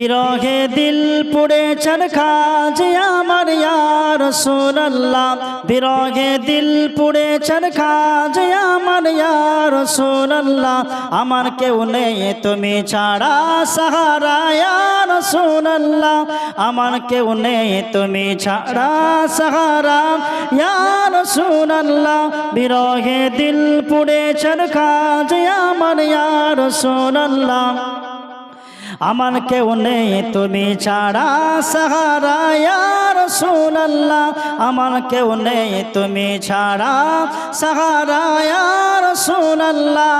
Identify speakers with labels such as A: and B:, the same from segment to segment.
A: বিরহে দিল পুড়ে চরখা যে আমার ইয়ার সোনাল্লাহ বিরহে দিল পুড়ে চরখা যে আমার ইয়ার সোনাল্লাহ আমার কেউ নেই তুমি ছাড়া, সাহারা ইয়ার সোনাল্লাহ আমার কেউ নেই তুমি ছাড়া, সাহারা ইয়ার সোনাল্লাহ বিরহে দিল পুড়ে চরখা যে আমার ইয়ার সোনাল্লাহ আমার কেউ নেই, তুমি ছাড়া সাহারা ইয়ার সোনাল্লাহ আমার কেউ নেই, তুমি ছাড়া সাহারা ইয়ার সোনাল্লাহ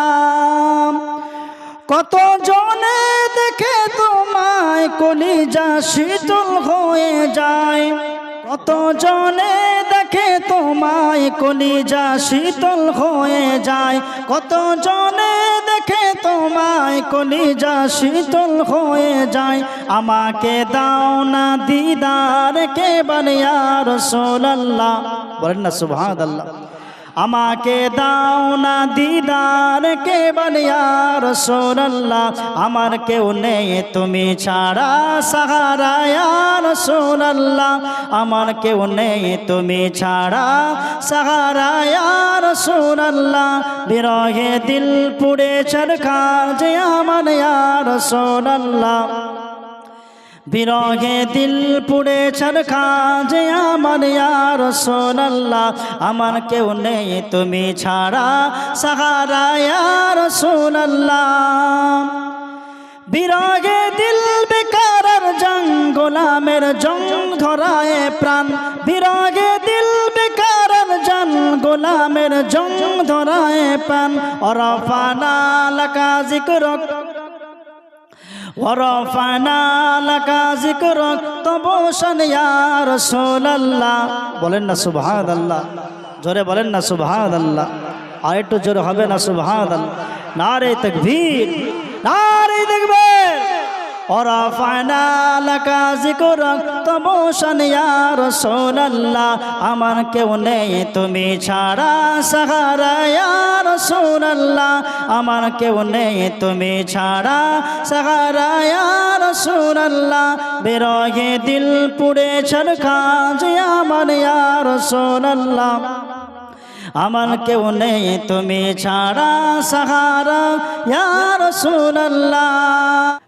A: কত জনে দেখে তোমায় কলিজা শীতল হয়ে যায়। কত জনে দেখে তোমায় কলিজা শীতল হয়ে যায়। কত জনে দেখে তোমায় কলিজা শীতল হয়ে যায়। আমাকে দাও না দিদার কে বানিয়ার সোল্লাহ বলেন না সুভাদ আল্লাহ আমাকে দাও না দিদার কে বানিয়ার সোনাল্লাহ আমার কেউ নেই, তুমি ছাড়া সাহারায়ার সোনাল্লাহ আমার কেউ নেই, তুমি ছাড়া সাহারায়ার সোনাল্লাহ বিরহে দিল পুড়ে চরখার যে আমার সোনাল্লাহ বিরহে দিল পুড়ে যে আমার ইয়ার সোনাল্লাহ আমার কেউ নেই তুমি ছাড়া, সাহারা ইয়ার সোনাল্লাহ বিরহে দিল বেকার জং গোলামের জং ধরায় প্রাণ। বিরহে দিল বেকার জন গোলামের জং ধরায় প্রাণ। অরফানা লাকা জিকরক বলেন না সুবহানাল্লাহ। জোরে বলেন না সুবহানাল্লাহ। আর একটু জোরে হবে না সুভাদাল্লাহ না রে নারে না রে তাকবীর। আমার কেউ নেই, তুমি ছাড়া সাহারা ইয়া আমার কেউ নেই, তুমি ছাড়া সাহারা ইয়া রাসূলুল্লাহ। দিল পুড়ে ছলখাজ আমার ইয়া রাসূলুল্লাহ। আমার কেউ নেই, তুমি ছাড়া সাহারা ইয়ার রাসূলুল্লাহ।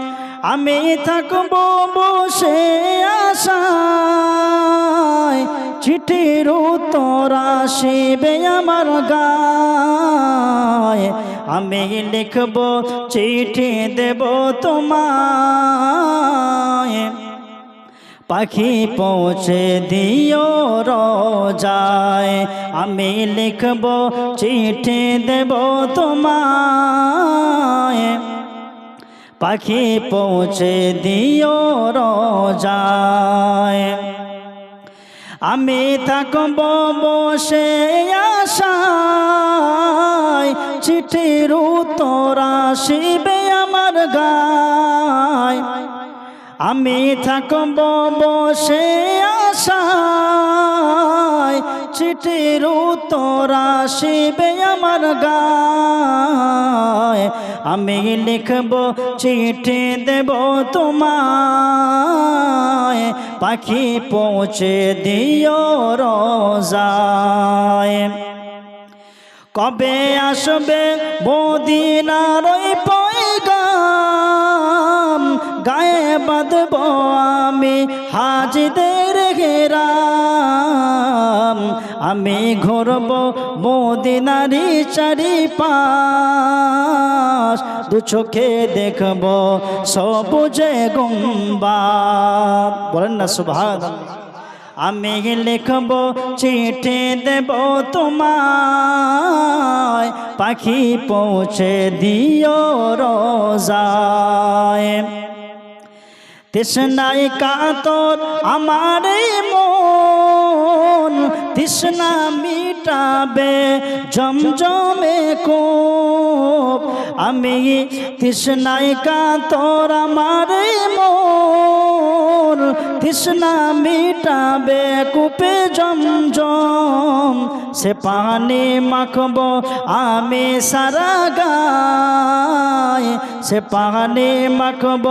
A: আমি থাকব বসে আশায়। চিঠির উত্তর আসিবে আমার গায়। আমি লিখব, চিঠি দেব তোমায়। পাখি পৌঁছে দিও রোজায়। আমি লিখব, চিঠি দেব তোমায়। পাখি পৌঁছে দিও রোজায়। আমি থাকব বসে আশায় চিঠির উত্তর আসিবে আমার গায়। আমি থাকব বসে আশায়, চিঠির উত্তর আসিবে আমার গায়। আমি লিখব, চিঠি দেব তোমায়, পাখি পৌঁছে দিও রোজায়। কবে আসবে বদিনার আমি ঘুরব মদিনারি চারি পাশ দু চোখে দেখব সবুজে গুম্বা বলেন না সুভাষ আমি লিখব, চিঠি দেব তোমায়। পাখি পৌঁছে দিও রোজায়। তৃষ্ণাই কাতর আমার মন। তৃষ্ণা মিটাবে, জমজমে কূপ। আমি তৃষ্ণায় কাতর আমার মোর। তৃষ্ণা মিটাবে, কূপে জমজম। সে পানি মাখব, আমি সারা গায়। সে পানি মাখব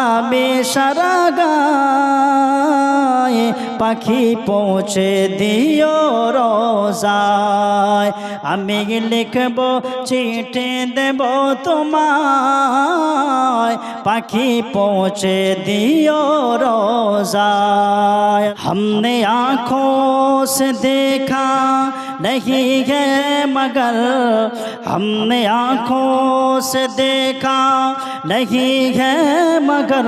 A: আমি সারা গায় পাখি পৌঁছে দিও রোজায় আমি লিখব চিঠি দেব তোমায় পাখি পৌঁছে दियो रोजाय हमने आँखों से देखा نہیں ہے مگر ہم نے آنکھوں سے دیکھا نہیں ہے مگر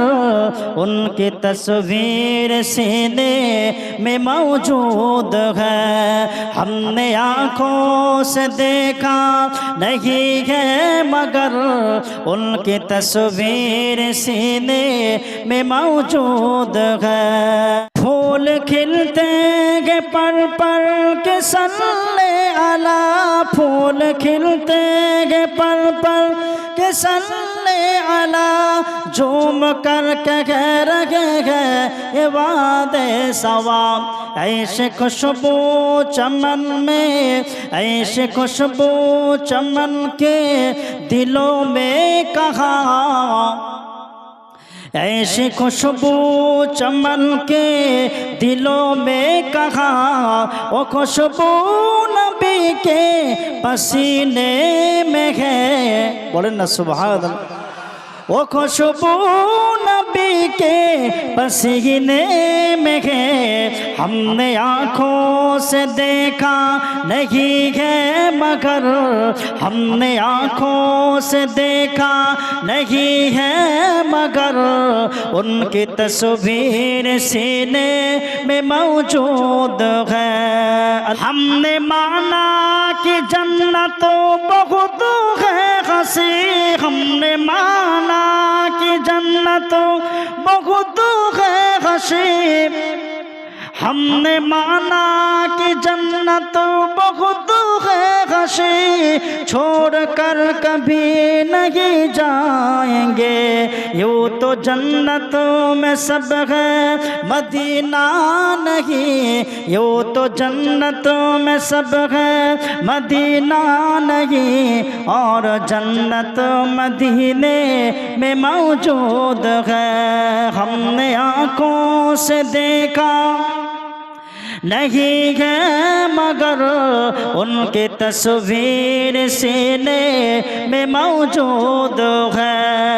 A: ان کی تصویر سینے میں موجود ہے۔ ہم نے آنکھوں سے دیکھا نہیں ہے مگر ان کی تصویر سینے میں موجود ہے۔ پھول کھلتے گے پل پل کے سلے علا پھول کھلتے گے پل پل کے سلے الا جھوم کر کے گے رہے گئے یہ واد ثواب۔ عیش خوشبو چمن میں، عیش خوشبو چمن کے دلوں میں کہاں ऐसी खुशबू चमन के दिलों में कहा वो खुशबू नबी के पसीने में है बोले ना सुबह وہ خوشبو نبی کے پسینے میں ہے ہم نے آنکھوں سے دیکھا نہیں ہے مگر ہم نے آنکھوں سے دیکھا نہیں ہے مگر ان کی تصویر سینے میں موجود ہے ہم نے مانا کہ جنت بہت ہے हंसी हमने माना कि जन्नत बहुत है हंसी हमने माना कि जन्नत बहुत है हंसी छोड़ कर कभी नहीं जाएंगे یوں تو جنتوں میں سب ہے، مدینہ نہیں۔ یوں تو جنتوں میں سب ہے، مدینہ نہیں۔ اور جنت مدینے میں موجود ہے۔ ہم نے آنکھوں سے دیکھا نہیں ہے، مگر ان کی تصویر سینے میں موجود ہے۔